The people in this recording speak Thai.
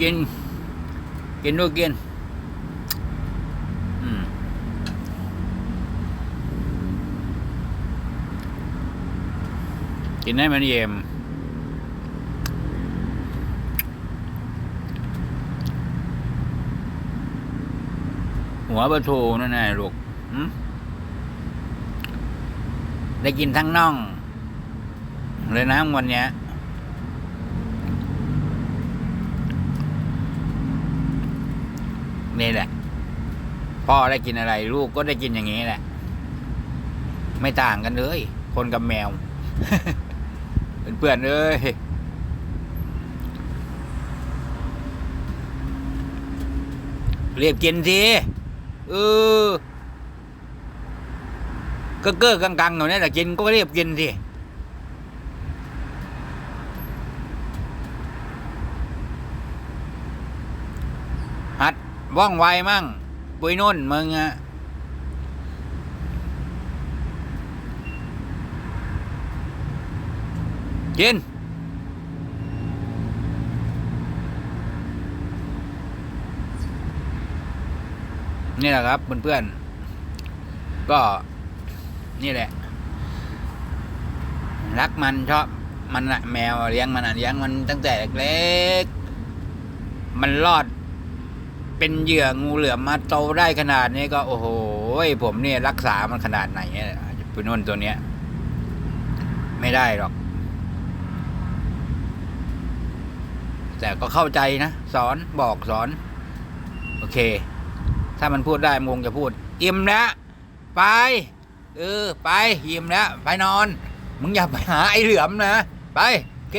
กิน กินด้วยกินอืมกินให้มันเย็มหัวปลาทูนั่นแน่ลูกได้กินทั้งน่อง เลยนะวันเนี้ย นี่แหละ พ่อได้กินอะไร ลูกก็ได้กินอย่างนี้แหละ ไม่ต่างกันเลย คนกับแมวเพื่อนๆเอ้ยเรียบกินสิเออก็เก้อกังๆอยู่เนี่ยแต่กินก็เรียบกินสิหัด ว่องไวมั่ง ปุยนุ่นมึงอะกินนี่แหละครับเพื่อนๆ ก็นี่แหละ รักมันชอบมันแมวเลี้ยงมันเลี้ยงมันตั้งแต่เล็กๆ มันรอด เป็นเหยื่องูเหลือมมาโตได้ขนาดนี้ก็โอ้โหผมเนี่ยรักษามันขนาดไหนเนี่ยปุนนตัวเนี้ย ไม่ได้หรอก แต่ก็เข้าใจนะ สอนบอกสอน โอเค ถ้ามันพูดได้มงจะพูด อิ่มแล้วไป เออ ไปอิ่มแล้วไปนอน มึงอย่าไปหาไอ้เหลือมนะ ไป โอเค